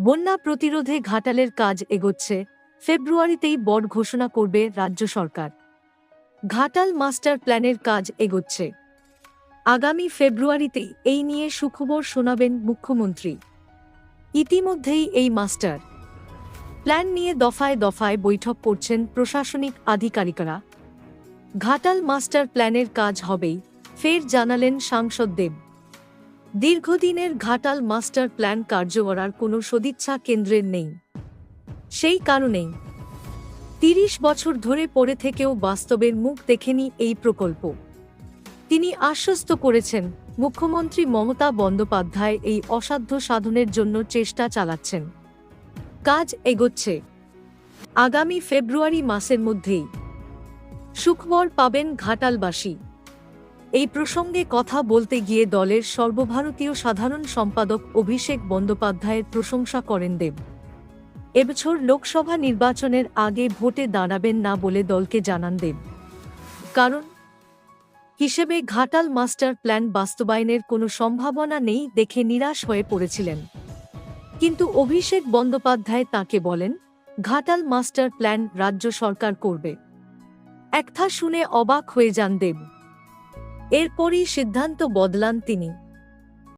বন্যা প্রতিরোধে ঘাটালের কাজ এগোচ্ছে। ফেব্রুয়ারিতেই বড় ঘোষণা করবে রাজ্য সরকার। ঘাটাল মাস্টার প্ল্যানের কাজ এগোচ্ছে। আগামী ফেব্রুয়ারিতেই এই নিয়ে সুখবর শোনাবেন মুখ্যমন্ত্রী। ইতিমধ্যেই এই মাস্টার। প্ল্যান নিয়ে দফায় দফায় বৈঠক করছেন প্রশাসনিক আধিকারিকরা। ঘাটাল মাস্টার প্ল্যানের কাজ হবেই, ফের জানালেন সাংসদ দেব। দীর্ঘদিনের ঘাটাল মাস্টার প্ল্যান কার্যকরার কোনো সদিচ্ছা কেন্দ্রের নেই। সেই কারণেই তিরিশ বছর ধরে পড়ে থেকেও বাস্তবের মুখ দেখেনি এই প্রকল্প। তিনি আশ্বস্ত করেছেন, মুখ্যমন্ত্রী মমতা বন্দ্যোপাধ্যায় এই অসাধ্য সাধনের জন্য চেষ্টা চালাচ্ছেন। কাজ এগোচ্ছে। আগামী ফেব্রুয়ারি মাসের মধ্যেই সুখবর পাবেন ঘাটালবাসী। এই প্রসঙ্গে কথা বলতে গিয়ে দলের সর্বভারতীয় সাধারণ সম্পাদক অভিষেক বন্দ্যোপাধ্যায়ের প্রশংসা করেন দেব। এবছর লোকসভা নির্বাচনের আগে ভোটে দাঁড়াবেন না বলে দলকে জানান দেব। কারণ, হিসেবে ঘাটাল মাস্টার প্ল্যান বাস্তবায়নের কোনো সম্ভাবনা নেই দেখে নিরাশ হয়ে পড়েছিলেন। কিন্তু অভিষেক বন্দ্যোপাধ্যায় তাকে বলেন, ঘাটাল মাস্টার প্ল্যান রাজ্য সরকার করবে। একথা শুনে অবাক হয়ে যান দেব। এরপরই সিদ্ধান্ত বদলান তিনি।